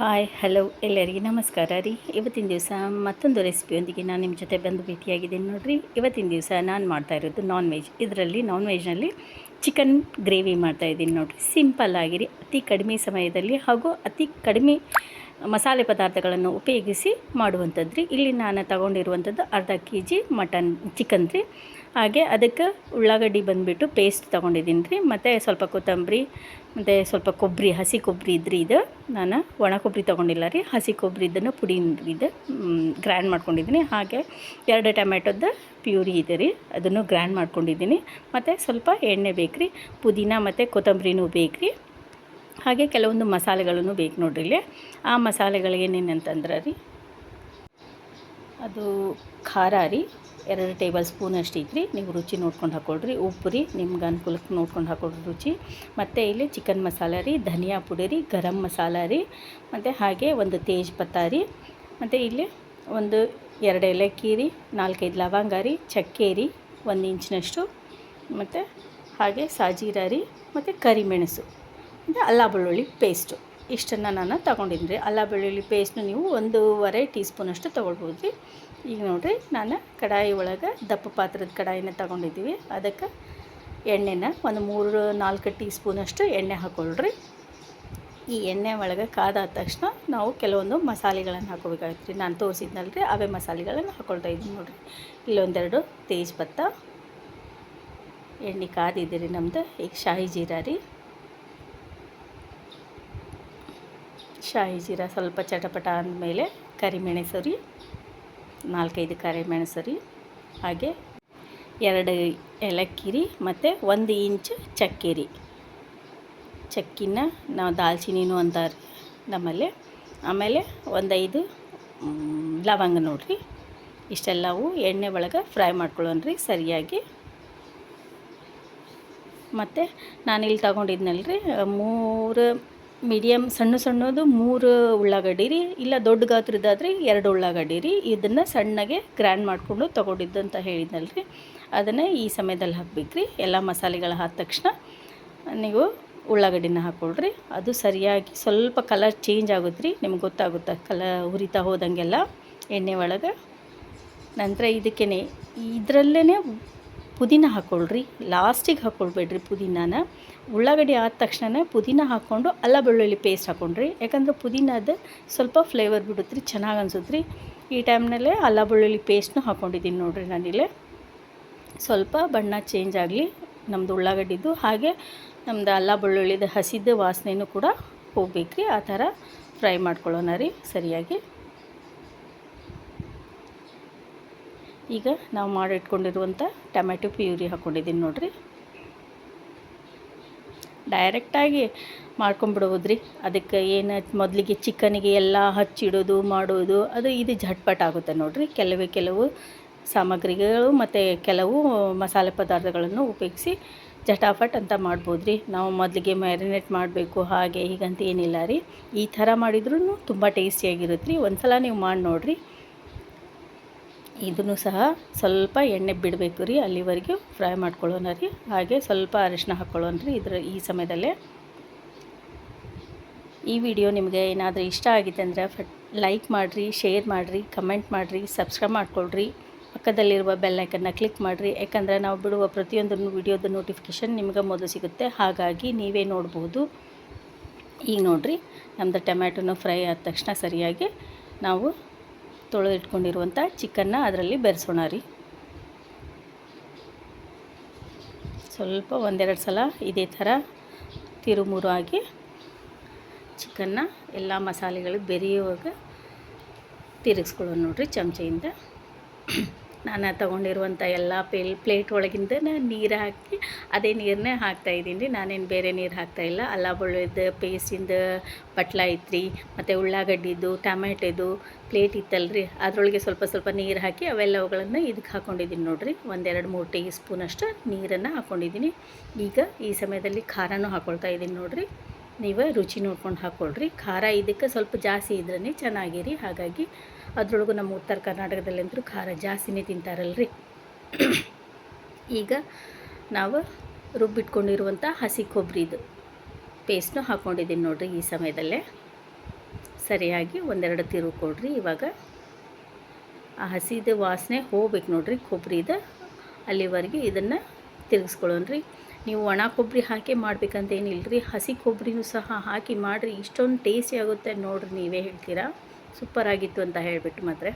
Hi, hello ಎಲ್ಲರಿಗೆ ನಮಸ್ಕಾರ ರೀ. ಇವತ್ತಿನ ದಿವಸ ಮತ್ತೊಂದು ರೆಸಿಪಿಯೊಂದಿಗೆ ನಾನು ನಿಮ್ಮ ಜೊತೆ ಬಂದು ಭೇಟಿಯಾಗಿದ್ದೀನಿ ನೋಡಿರಿ. ಇವತ್ತಿನ ದಿವಸ ನಾನು ಮಾಡ್ತಾ ಇರೋದು ನಾನ್ ವೆಜ್ ಇದರಲ್ಲಿ ನಾನ್ ವೆಜ್ನಲ್ಲಿ ಚಿಕನ್ ಗ್ರೇವಿ ಮಾಡ್ತಾಯಿದ್ದೀನಿ ನೋಡಿರಿ. ಸಿಂಪಲ್ ಆಗಿರಿ ಅತಿ ಕಡಿಮೆ ಸಮಯದಲ್ಲಿ ಹಾಗೂ ಅತಿ ಕಡಿಮೆ ಮಸಾಲೆ ಪದಾರ್ಥಗಳನ್ನು ಉಪಯೋಗಿಸಿ ಮಾಡುವಂಥದ್ದು ರೀ. ಇಲ್ಲಿ ನಾನು ತಗೊಂಡಿರುವಂಥದ್ದು ಅರ್ಧ ಕೆ ಜಿ ಮಟನ್ ಚಿಕನ್ ರೀ. ಹಾಗೆ ಅದಕ್ಕೆ ಉಳ್ಳಾಗಡ್ಡಿ ಬಂದುಬಿಟ್ಟು ಪೇಸ್ಟ್ ತೊಗೊಂಡಿದ್ದೀನಿ ರೀ. ಮತ್ತು ಸ್ವಲ್ಪ ಕೊತ್ತಂಬರಿ, ಮತ್ತು ಸ್ವಲ್ಪ ಕೊಬ್ಬರಿ, ಹಸಿ ಕೊಬ್ಬರಿ ಇದ್ರಿ ಇದು. ನಾನು ಒಣ ಕೊಬ್ಬರಿ ತೊಗೊಂಡಿಲ್ಲ ರೀ. ಹಸಿ ಕೊಬ್ಬರಿ ಇದನ್ನು ಪುಡಿ ಇದು ಗ್ರ್ಯಾಂಡ್ ಮಾಡ್ಕೊಂಡಿದ್ದೀನಿ. ಹಾಗೆ ಎರಡು ಟೊಮೆಟೊದ ಪ್ಯೂರಿ ಇದೆ ರೀ. ಅದನ್ನು ಗ್ರ್ಯಾಂಡ್ ಮಾಡ್ಕೊಂಡಿದ್ದೀನಿ. ಮತ್ತು ಸ್ವಲ್ಪ ಎಣ್ಣೆ ಬೇಕು ರೀ. ಪುದೀನ ಮತ್ತು ಕೊತ್ತಂಬರಿನೂ ಬೇಕು ರೀ. ಹಾಗೆ ಕೆಲವೊಂದು ಮಸಾಲೆಗಳನ್ನು ಬೇಕು ನೋಡ್ರಿ ಇಲ್ಲಿ. ಆ ಮಸಾಲೆಗಳಿಗೆ ಅಂತಂದ್ರೆ ರೀ, ಅದು ಖಾರ ರೀ. ಎರಡು ಟೇಬಲ್ ಸ್ಪೂನ್ ಅಷ್ಟು ಇದ್ರಿ, ನೀವು ರುಚಿ ನೋಡ್ಕೊಂಡು ಹಾಕ್ಕೊಳ್ರಿ ಉಪ್ಪು ರೀ ನಿಮ್ಗೆ ಅನುಕೂಲಕ್ಕೆ ನೋಡ್ಕೊಂಡು ಹಾಕ್ಕೊಳ್ರಿ ರುಚಿ. ಮತ್ತು ಇಲ್ಲಿ ಚಿಕನ್ ಮಸಾಲ ರೀ, ಧನಿಯಾ ಪುಡಿ ರೀ, ಗರಂ ಮಸಾಲ ರೀ, ಮತ್ತು ಹಾಗೆ ಒಂದು ತೇಜ್ ಪತ್ತಾರಿ ಮತ್ತು ಇಲ್ಲಿ ಒಂದು ಎರಡು ಏಲಕ್ಕಿ ರೀ, ನಾಲ್ಕೈದು ಲವಂಗ ರೀ, ಚಕ್ಕೆ ರೀ, ಒಂದು ಇಂಚಿನಷ್ಟು, ಮತ್ತು ಹಾಗೆ ಸಾಜೀರ ರೀ, ಮತ್ತು ಕರಿಮೆಣಸು, ಮತ್ತು ಅಲ್ಲ ಬೆಳ್ಳುಳ್ಳಿ ಪೇಸ್ಟು ಇಷ್ಟನ್ನು ನಾನು ತೊಗೊಂಡಿದ್ದೀನಿ ರೀ. ಅಲ್ಲ ಬೆಳ್ಳುಳ್ಳಿ ಪೇಸ್ಟ್ನ ನೀವು ಒಂದೂವರೆ ಟೀ ಸ್ಪೂನಷ್ಟು ತೊಗೊಳ್ಬೋದು ರೀ. ಈಗ ನೋಡಿರಿ, ನಾನು ಕಡಾಯಿ ಒಳಗೆ ದಪ್ಪ ಪಾತ್ರದ ಕಡಾಯಿನ ತೊಗೊಂಡಿದ್ದೀವಿ. ಅದಕ್ಕೆ ಎಣ್ಣೆನ ಒಂದು ಮೂರು ನಾಲ್ಕು ಟೀ ಸ್ಪೂನಷ್ಟು ಎಣ್ಣೆ ಹಾಕ್ಕೊಳ್ರಿ ಈ ಎಣ್ಣೆ ಒಳಗೆ ಕಾದಾದ ತಕ್ಷಣ ನಾವು ಕೆಲವೊಂದು ಮಸಾಲೆಗಳನ್ನು ಹಾಕೋಬೇಕಾಗುತ್ತೆ ರೀ. ನಾನು ತೋರಿಸಿದ್ನಲ್ಲ ರೀ, ಅವೇ ಮಸಾಲೆಗಳನ್ನು ಹಾಕ್ಕೊಳ್ತಾ ಇದ್ದೀನಿ ನೋಡಿರಿ. ಇಲ್ಲೊಂದೆರಡು ತೇಜ್ ಪತ್ತ. ಎಣ್ಣೆ ಕಾದಿದ್ದೀರಿ ನಮ್ದು. ಈಗ ಶಾಹಿ ಜೀರಾ ರೀ. ಶಾಹಿ ಜೀರಾ ಸ್ವಲ್ಪ ಚಟಪಟ ಅಂದಮೇಲೆ ಕರಿಮೆಣಸು ರೀ ನಾಲ್ಕೈದು ಕರಿಮೆಣಸು ರೀ ಹಾಗೆ ಎರಡು ಏಲಕ್ಕಿರಿ ಮತ್ತು ಒಂದು ಇಂಚ್ ಚಕ್ಕೆ ರೀ ಚಕ್ಕಿನ ನಾವು ದಾಲ್ಚಿನಿನೂ ಅಂತಾರೆ ನಮ್ಮಲ್ಲಿ. ಆಮೇಲೆ ಒಂದೈದು ಲವಂಗ ನೋಡಿರಿ. ಇಷ್ಟೆಲ್ಲವೂ ಎಣ್ಣೆ ಒಳಗೆ ಫ್ರೈ ಮಾಡ್ಕೊಳ್ಳೋಣ ರೀ ಸರಿಯಾಗಿ. ಮತ್ತು ನಾನಿಲ್ಲಿ ತಗೊಂಡಿದ್ನಲ್ಲ ರೀ ಮೂರು ಮೀಡಿಯಮ್ ಸಣ್ಣ ಸಣ್ಣದು ಮೂರು ಉಳ್ಳಾಗಡ್ಡಿ ರೀ, ಇಲ್ಲ ದೊಡ್ಡ ಗಾತ್ರದಾದರೆ ಎರಡು ಉಳ್ಳಾಗಡ್ಡಿ ರೀ, ಇದನ್ನು ಸಣ್ಣಗೆ ಗ್ರ್ಯಾಂಡ್ ಮಾಡಿಕೊಂಡು ತೊಗೊಂಡಿದ್ದು ಅಂತ ಹೇಳಿದ್ನಲ್ಲ ರೀ ಅದನ್ನು ಈ ಸಮಯದಲ್ಲಿ ಹಾಕ್ಬೇಕು ರೀ ಎಲ್ಲ ಮಸಾಲೆಗಳು ಹಾದ ತಕ್ಷಣ ನೀವು ಉಳ್ಳಾಗಡ್ಡಿನ ಹಾಕ್ಕೊಳ್ರಿ ಅದು ಸರಿಯಾಗಿ ಸ್ವಲ್ಪ ಕಲರ್ ಚೇಂಜ್ ಆಗುತ್ತೆ ರೀ ನಿಮ್ಗೆ ಗೊತ್ತಾಗುತ್ತೆ ಕಲ ಹುರಿತಾ ಹೋದಂಗೆಲ್ಲ ಎಣ್ಣೆ ಒಳಗೆ. ನಂತರ ಇದಕ್ಕೇ ಇದರಲ್ಲೇ ಪುದೀನ ಹಾಕ್ಕೊಳ್ರಿ ಲಾಸ್ಟಿಗೆ ಹಾಕ್ಕೊಳ್ಬೇಡ್ರಿ ಪುದೀನಾನ. ಉಳ್ಳಾಗಡ್ಡಿ ಆದ ತಕ್ಷಣ ಪುದೀನ ಹಾಕ್ಕೊಂಡು ಅಲ್ಲ ಬೆಳ್ಳುಳ್ಳಿ ಪೇಸ್ಟ್ ಹಾಕ್ಕೊಂಡ್ರಿ ಯಾಕಂದ್ರೆ ಪುದೀನದ ಸ್ವಲ್ಪ ಫ್ಲೇವರ್ ಬಿಡುತ್ತೆ ಚೆನ್ನಾಗಿ ಅನ್ಸುತ್ತೆ ರೀ ಈ ಟೈಮ್ನಲ್ಲೇ ಅಲ್ಲ ಬೆಳ್ಳುಳ್ಳಿ ಪೇಸ್ಟ್ನೂ ಹಾಕ್ಕೊಂಡಿದ್ದೀನಿ ನೋಡಿರಿ ನಾನಿಲ್ಲೇ. ಸ್ವಲ್ಪ ಬಣ್ಣ ಚೇಂಜ್ ಆಗಲಿ ನಮ್ಮದು ಉಳ್ಳಾಗಡ್ಡಿದ್ದು ಹಾಗೆ ನಮ್ಮದು ಅಲ್ಲ ಬೆಳ್ಳುಳ್ಳಿದ ಹಸಿದ ವಾಸನೆಯೂ ಕೂಡ ಹೋಗ್ಬೇಕು ರೀ ಆ ಥರ ಫ್ರೈ ಮಾಡ್ಕೊಳ್ಳೋಣ ರೀ, ಸರಿಯಾಗಿ. ಈಗ ನಾವು ಮಾಡಿಟ್ಕೊಂಡಿರುವಂಥ ಟೊಮ್ಯಾಟೊ ಪ್ಯೂರಿ ಹಾಕ್ಕೊಂಡಿದ್ದೀನಿ ನೋಡಿರಿ. ಡೈರೆಕ್ಟಾಗಿ ಮಾಡ್ಕೊಂಬಿಡ್ಬೋದ್ರಿ ಅದಕ್ಕೆ ಏನು ಮೊದಲಿಗೆ ಚಿಕನಿಗೆ ಎಲ್ಲ ಹಚ್ಚಿಡೋದು, ಮಾಡೋದು, ಅದು ಇದು ಝಟ್ಪಟ್ ಆಗುತ್ತೆ ನೋಡಿರಿ. ಕೆಲವೇ ಕೆಲವು ಸಾಮಗ್ರಿಗಳು ಮತ್ತು ಕೆಲವು ಮಸಾಲೆ ಪದಾರ್ಥಗಳನ್ನು ಉಪಯೋಗಿಸಿ ಜಟಾಫಟ್ ಅಂತ ಮಾಡ್ಬೋದು ರೀ ನಾವು ಮೊದಲಿಗೆ ಮ್ಯಾರಿನೇಟ್ ಮಾಡಬೇಕು, ಹಾಗೆ ಹೀಗಂತ ಏನಿಲ್ಲ ರೀ. ಈ ಥರ ಮಾಡಿದ್ರೂ ತುಂಬ ಟೇಸ್ಟಿಯಾಗಿರುತ್ತೆ ರೀ. ಒಂದು ಸಲ ನೀವು ಮಾಡಿ ನೋಡಿರಿ. ಇದನ್ನು ಸಹ ಸ್ವಲ್ಪ ಎಣ್ಣೆ ಬಿಡಬೇಕು ರೀ, ಅಲ್ಲಿವರೆಗೆ ಫ್ರೈ ಮಾಡ್ಕೊಳ್ಳೋಣ ರೀ. ಹಾಗೆ ಸ್ವಲ್ಪ ಅರಿಶಿನ ಹಾಕ್ಕೊಳ್ಳೋಣ ರೀ ಇದರ ಈ ಸಮಯದಲ್ಲೇ. ಈ ವಿಡಿಯೋ ನಿಮಗೆ ಏನಾದರೂ ಇಷ್ಟ ಆಗಿದೆ ಅಂದರೆ ಲೈಕ್ ಮಾಡಿರಿ, ಶೇರ್ ಮಾಡಿರಿ, ಕಮೆಂಟ್ ಮಾಡಿರಿ, ಸಬ್ಸ್ಕ್ರೈಬ್ ಮಾಡ್ಕೊಳ್ಳ್ರಿ ಪಕ್ಕದಲ್ಲಿರುವ ಬೆಲ್ಲೈಕನ್ನು ಕ್ಲಿಕ್ ಮಾಡಿರಿ. ಯಾಕಂದರೆ ನಾವು ಬಿಡುವ ಪ್ರತಿಯೊಂದು ವಿಡಿಯೋದ ನೋಟಿಫಿಕೇಷನ್ ನಿಮಗೆ ಮೊದಲು ಸಿಗುತ್ತೆ. ಹಾಗಾಗಿ ನೀವೇ ನೋಡ್ಬೋದು. ಈಗ ನೋಡಿರಿ ನಮ್ಮದು ಟೊಮ್ಯಾಟೊನು ಫ್ರೈ ಆದ ತಕ್ಷಣ ಸರಿಯಾಗಿ ನಾವು ತೊಳೆದಿಟ್ಕೊಂಡಿರುವಂಥ ಚಿಕನ್ನ ಅದರಲ್ಲಿ ಬೆರೆಸೋಣ ರೀ. ಸ್ವಲ್ಪ ಒಂದೆರಡು ಸಲ ಇದೇ ಥರ ತಿರುಮುರು ಆಗಿ ಚಿಕನ್ನ ಎಲ್ಲ ಮಸಾಲೆಗಳು ಬೆರೆಯುವಾಗ ತಿರುಗಿಸ್ಕೊಳ್ಳೋಣ ನೋಡಿರಿ ಚಮಚೆಯಿಂದ. ನಾನು ತೊಗೊಂಡಿರುವಂಥ ಎಲ್ಲ ಪೇಲ್, ಪ್ಲೇಟ್ ಒಳಗಿಂದ ನಾನು ನೀರು ಹಾಕಿ, ಅದೇ ನೀರನ್ನೇ ಹಾಕ್ತಾಯಿದ್ದೀನಿ ರೀ ನಾನೇನು ಬೇರೆ ನೀರು ಹಾಕ್ತಾಯಿಲ್ಲ ಅಲ್ಲ ಬೆಳ್ಳುಳ್ಳಿದ ಪೇಸ್ಟಿಂದ ಬಟ್ಲ ಐತ್ರಿ, ಮತ್ತು ಉಳ್ಳಾಗಡ್ಡಿದು, ಟೊಮೆಟೊದು ಪ್ಲೇಟ್ ಇತ್ತಲ್ಲ ರೀ ಅದರೊಳಗೆ ಸ್ವಲ್ಪ ಸ್ವಲ್ಪ ನೀರು ಹಾಕಿ ಅವೆಲ್ಲವುಗಳನ್ನು ಇದಕ್ಕೆ ಹಾಕ್ಕೊಂಡಿದ್ದೀನಿ ನೋಡಿರಿ. ಒಂದೆರಡು ಮೂರು ಟೀ ಸ್ಪೂನಷ್ಟು ನೀರನ್ನು ಹಾಕ್ಕೊಂಡಿದ್ದೀನಿ ಈಗ ಈ ಸಮಯದಲ್ಲಿ ಖಾರನೂ ಹಾಕ್ಕೊಳ್ತಾ ಇದ್ದೀನಿ ನೋಡಿರಿ. ನೀವು ರುಚಿ ನೋಡ್ಕೊಂಡು ಹಾಕ್ಕೊಳ್ರಿ ಖಾರ ಇದಕ್ಕೆ ಸ್ವಲ್ಪ ಜಾಸ್ತಿ ಇದ್ರೇ ಚೆನ್ನಾಗಿರಿ. ಹಾಗಾಗಿ ಅದರೊಳಗು ನಮ್ಮ ಉತ್ತರ ಕರ್ನಾಟಕದಲ್ಲಂತೂ ಖಾರ ಜಾಸ್ತಿನೇ ತಿಂತಾರಲ್ರಿ. ಈಗ ನಾವು ರುಬ್ಬಿಟ್ಕೊಂಡಿರುವಂಥ ಹಸಿ ಕೊಬ್ಬರಿದು ಪೇಸ್ಟ್ನು ಹಾಕ್ಕೊಂಡಿದ್ದೀನಿ ನೋಡಿರಿ ಈ ಸಮಯದಲ್ಲೇ. ಸರಿಯಾಗಿ ಒಂದೆರಡು ತಿರುವು ಕೊಡ್ರಿ. ಇವಾಗ ಆ ಹಸಿದು ವಾಸನೆ ಹೋಗ್ಬೇಕು ನೋಡಿರಿ ಕೊಬ್ಬರಿದು ಅಲ್ಲಿವರೆಗೆ ಇದನ್ನು ತಿರುಗಿಸ್ಕೊಳ್ಳೋಣ್ರಿ ನೀವು ಒಣ ಕೊಬ್ಬರಿ ಹಾಕಿ ಮಾಡ್ಬೇಕಂತ ಏನಿಲ್ಲ ರೀ ಹಸಿ ಕೊಬ್ಬರಿನೂ ಸಹ ಹಾಕಿ ಮಾಡಿರಿ. ಇಷ್ಟೊಂದು ಟೇಸ್ಟಿ ಆಗುತ್ತೆ ನೋಡ್ರಿ ನೀವೇ ಹೇಳ್ತೀರಾ? ಸೂಪರ್ ಆಗಿತ್ತು ಅಂತ ಹೇಳಿಬಿಟ್ಟು ಮಾತ್ರ.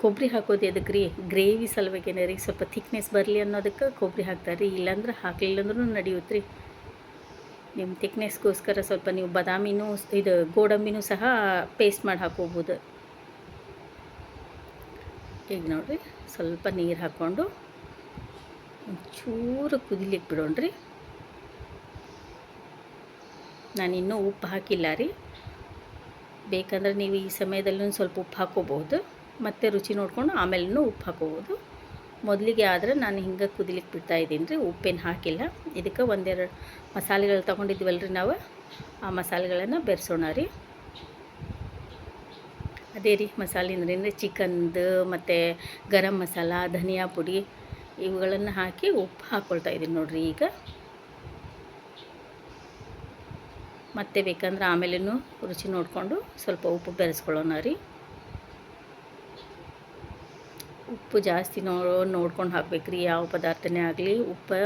ಕೊಬ್ಬರಿ ಹಾಕೋದು ಎದಕ್ಕೆ ರೀ ಗ್ರೇವಿ ಸಲುವಾಗೇನೆ ರೀ? ಸ್ವಲ್ಪ ಥಿಕ್ನೆಸ್ ಬರಲಿ ಅನ್ನೋದಕ್ಕೆ ಕೊಬ್ಬರಿ ಹಾಕ್ತಾರೆ ರೀ ಇಲ್ಲಾಂದ್ರೆ ಹಾಕಲಿಲ್ಲ ಅಂದ್ರೂ ನಡೆಯುತ್ತೆ ರೀ ನಿಮ್ಮ ಥಿಕ್ನೆಸ್ಗೋಸ್ಕರ ಸ್ವಲ್ಪ ನೀವು ಬಾದಾಮಿನೂ, ಇದು ಗೋಡಂಬಿನೂ ಸಹ ಪೇಸ್ಟ್ ಮಾಡಿ ಹಾಕೋಬೋದು ಈಗ ನೋಡಿರಿ, ಸ್ವಲ್ಪ ನೀರು ಹಾಕ್ಕೊಂಡು ಒಂಚೂರು ಕುದಿಲಿಕ್ಕೆ ಬಿಡೋಣ್ರಿ ನಾನು ಇನ್ನೂ ಉಪ್ಪು ಹಾಕಿಲ್ಲ ರೀ. ಬೇಕಂದ್ರೆ ನೀವು ಈ ಸಮಯದಲ್ಲೂ ಸ್ವಲ್ಪ ಉಪ್ಪು ಹಾಕೋಬಹುದು. ಮತ್ತು ರುಚಿ ನೋಡಿಕೊಂಡು ಆಮೇಲೂ ಉಪ್ಪು ಹಾಕೋಬೋದು ಮೊದಲಿಗೆ ಆದರೆ ನಾನು ಹಿಂಗೆ ಕುದಿಲಿಕ್ಕೆ ಬಿಡ್ತಾ ಇದ್ದೀನಿ ರೀ, ಉಪ್ಪೇನು ಹಾಕಿಲ್ಲ. ಇದಕ್ಕೆ ಒಂದೆರಡು ಮಸಾಲೆಗಳು ತೊಗೊಂಡಿದ್ವಲ್ಲ ರೀ ನಾವು. ಆ ಮಸಾಲೆಗಳನ್ನು ಬೆರೆಸೋಣ ರೀ. ಅದೇ ರೀ ಮಸಾಲೆ ಅಂದ್ರೆ ಚಿಕನ್ದು ಮತ್ತು ಗರಂ ಮಸಾಲ, ಧನಿಯಾ ಪುಡಿ ಇವುಗಳನ್ನು ಹಾಕಿ ಉಪ್ಪು ಹಾಕ್ಕೊಳ್ತಾ ಇದ್ದೀನಿ ನೋಡಿರಿ ಈಗ. ಮತ್ತೆ ಬೇಕಂದ್ರೆ ಆಮೇಲೆ ರುಚಿ ನೋಡಿಕೊಂಡು ಸ್ವಲ್ಪ ಉಪ್ಪು ಬೆರೆಸ್ಕೊಳ್ಳೋಣ ರೀ. ಉಪ್ಪು ಜಾಸ್ತಿ ನೋ ನೋಡ್ಕೊಂಡು ಹಾಕ್ಬೇಕು ರೀ, ಯಾವ ಪದಾರ್ಥನೇ ಆಗಲಿ. ಉಪ್ಪು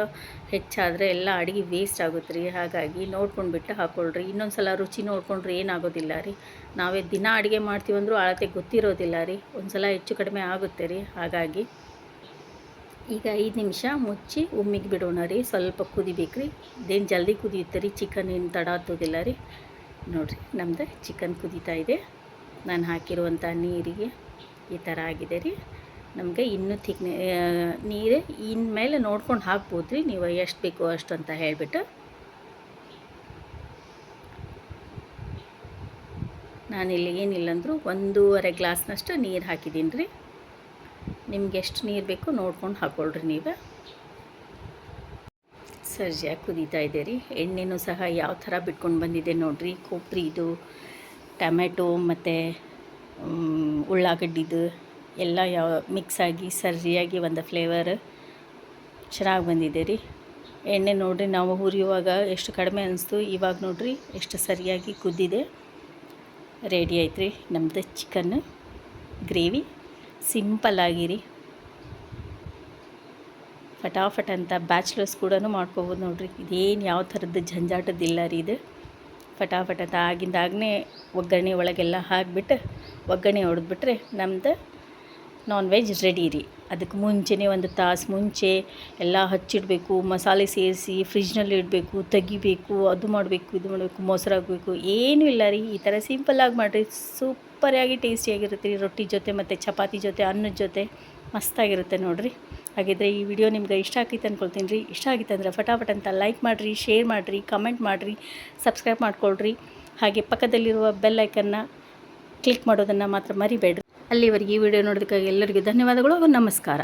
ಹೆಚ್ಚಾದರೆ ಎಲ್ಲ ಅಡುಗೆ ವೇಸ್ಟ್ ಆಗುತ್ತೆ ರೀ, ಹಾಗಾಗಿ ನೋಡ್ಕೊಂಡು ಬಿಟ್ಟು ಹಾಕ್ಕೊಳ್ರಿ ಇನ್ನೊಂದು ಸಲ ರುಚಿ ನೋಡ್ಕೊಂಡ್ರೆ ಏನಾಗೋದಿಲ್ಲ ರೀ. ನಾವೇ ದಿನ ಅಡುಗೆ ಮಾಡ್ತೀವಂದ್ರೂ ಅಳತೆ ಗೊತ್ತಿರೋದಿಲ್ಲ ರೀ ಒಂದು ಸಲ ಹೆಚ್ಚು ಕಡಿಮೆ ಆಗುತ್ತೆ ರೀ, ಹಾಗಾಗಿ ಈಗ ಐದು ನಿಮಿಷ ಮುಚ್ಚಿ ಉಮ್ಮಿಗೆ ಬಿಡೋಣ ರೀ. ಸ್ವಲ್ಪ ಕುದಿಬೇಕು ರೀ. ಇದೇನು ಜಲ್ದಿ ಕುದಿಯುತ್ತೆ ರೀ? ಚಿಕನ್ ಏನು ತಡ ಹತ್ತೋದಿಲ್ಲ ರೀ. ನೋಡಿರಿ ನಮ್ಮದು ಚಿಕನ್ ಕುದೀತಾ ಇದೆ. ನಾನು ಹಾಕಿರುವಂಥ ನೀರಿಗೆ ಈ ಥರ ಆಗಿದೆ ರೀ. ನಮಗೆ ಇನ್ನೂ ಥಿಕ್ನೆ ನೀರು ಇನ್ಮೇಲೆ ನೋಡ್ಕೊಂಡು ಹಾಕ್ಬೋದು ರೀ. ನೀವು ಎಷ್ಟು ಬೇಕು ಅಷ್ಟು ಅಂತ ಹೇಳಿಬಿಟ್ಟು. ನಾನಿಲ್ಲಿ ಏನಿಲ್ಲ ಅಂದರೂ ಒಂದೂವರೆ ಗ್ಲಾಸ್ನಷ್ಟು ನೀರು ಹಾಕಿದ್ದೀನಿ ರೀ. ನಿಮ್ಗೆ ಎಷ್ಟು ನೀರು ಬೇಕು ನೋಡ್ಕೊಂಡು ಹಾಕ್ಕೊಳ್ರಿ ನೀವು. ಸರ್ಜಿಯಾಗಿ ಕುದೀತಾ ಇದೆ ರೀ ಎಣ್ಣೆನೂ ಸಹ ಯಾವ ಥರ ಬಿಟ್ಕೊಂಡು ಬಂದಿದೆ ನೋಡಿರಿ. ಕೊಬ್ಬರಿದು ಟೊಮೆಟೊ ಮತ್ತು ಉಳ್ಳಾಗಡ್ಡಿದು ಎಲ್ಲ ಯಾವ ಮಿಕ್ಸ್ ಆಗಿ ಸರಿಯಾಗಿ ಒಂದು ಫ್ಲೇವರ್ ಚೆನ್ನಾಗಿ ಬಂದಿದೆ ರೀ. ಎಣ್ಣೆ ನೋಡಿರಿ ನಾವು ಹುರಿಯುವಾಗ ಎಷ್ಟು ಕಡಿಮೆ ಅನಿಸ್ತು, ಇವಾಗ ನೋಡಿರಿ ಎಷ್ಟು ಸರಿಯಾಗಿ ಕುದ್ದಿದೆ. ರೆಡಿ ಆಯ್ತು ರೀ. ನಮ್ಮದು ಚಿಕನ್ ಗ್ರೇವಿ. ಸಿಂಪಲ್ ಆಗಿರಿ. ಫಟಾಫಟ್ ಅಂತ ಬ್ಯಾಚುಲರ್ಸ್ ಕೂಡ ಮಾಡ್ಕೋಬೋದು ನೋಡಿರಿ. ಇದೇನು ಯಾವ ಥರದ್ದು ಜಂಜಾಟದಿಲ್ಲ ರೀ ಇದು. ಫಟಾಫಟ್ ಅಂತ ಆಗಿಂದಾಗನೇ ಒಗ್ಗರಣೆ ಒಳಗೆಲ್ಲ ಹಾಕಿಬಿಟ್ಟು ಒಗ್ಗರಣೆ ಹೊಡೆದ್ಬಿಟ್ರೆ ನಮ್ದು ನಾನ್ ವೆಜ್ ರೆಡಿ ರೀ. ಅದಕ್ಕೆ ಮುಂಚೆನೇ ಒಂದು ತಾಸು ಮುಂಚೆ ಎಲ್ಲ ಹಚ್ಚಿಡಬೇಕು, ಮಸಾಲೆ ಸೇರಿಸಿ ಫ್ರಿಜ್ನಲ್ಲಿ ಇಡಬೇಕು, ತೆಗಿಬೇಕು, ಅದು ಮಾಡಬೇಕು, ಇದು ಮಾಡಬೇಕು, ಮೊಸರು ಹಾಕಬೇಕು, ಏನೂ ಇಲ್ಲ ರೀ. ಈ ಥರ ಸಿಂಪಲ್ಲಾಗಿ ಮಾಡಿರಿ ಸೂಪರಾಗಿ ಟೇಸ್ಟಿಯಾಗಿರುತ್ತೆ ರೀ. ರೊಟ್ಟಿ ಜೊತೆ ಮತ್ತು ಚಪಾತಿ ಜೊತೆ, ಅನ್ನದ ಜೊತೆ ಮಸ್ತಾಗಿರುತ್ತೆ ನೋಡಿರಿ. ಹಾಗಿದ್ರೆ ಈ ವಿಡಿಯೋ ನಿಮ್ಗೆ ಇಷ್ಟ ಆಗಿತ್ತು ಅಂದ್ಕೊಳ್ತೀನಿ ರೀ. ಇಷ್ಟ ಆಗಿತ್ತು ಅಂದರೆ ಫಟಾಫಟ್ ಅಂತ ಲೈಕ್ ಮಾಡಿರಿ ಶೇರ್ ಮಾಡಿರಿ ಕಮೆಂಟ್ ಮಾಡಿರಿ ಸಬ್ಸ್ಕ್ರೈಬ್ ಮಾಡ್ಕೊಳ್ರಿ. ಹಾಗೆ ಪಕ್ಕದಲ್ಲಿರುವ ಬೆಲ್ ಐಕನ್ನ ಕ್ಲಿಕ್ ಮಾಡೋದನ್ನು ಮಾತ್ರ ಮರಿಬೇಡ್ರಿ. ಅಲ್ಲಿವರೆಗೆ ಈ ವಿಡಿಯೋ ನೋಡೋದಕ್ಕಾಗಿ ಎಲ್ಲರಿಗೂ ಧನ್ಯವಾದಗಳು ನಮಸ್ಕಾರ.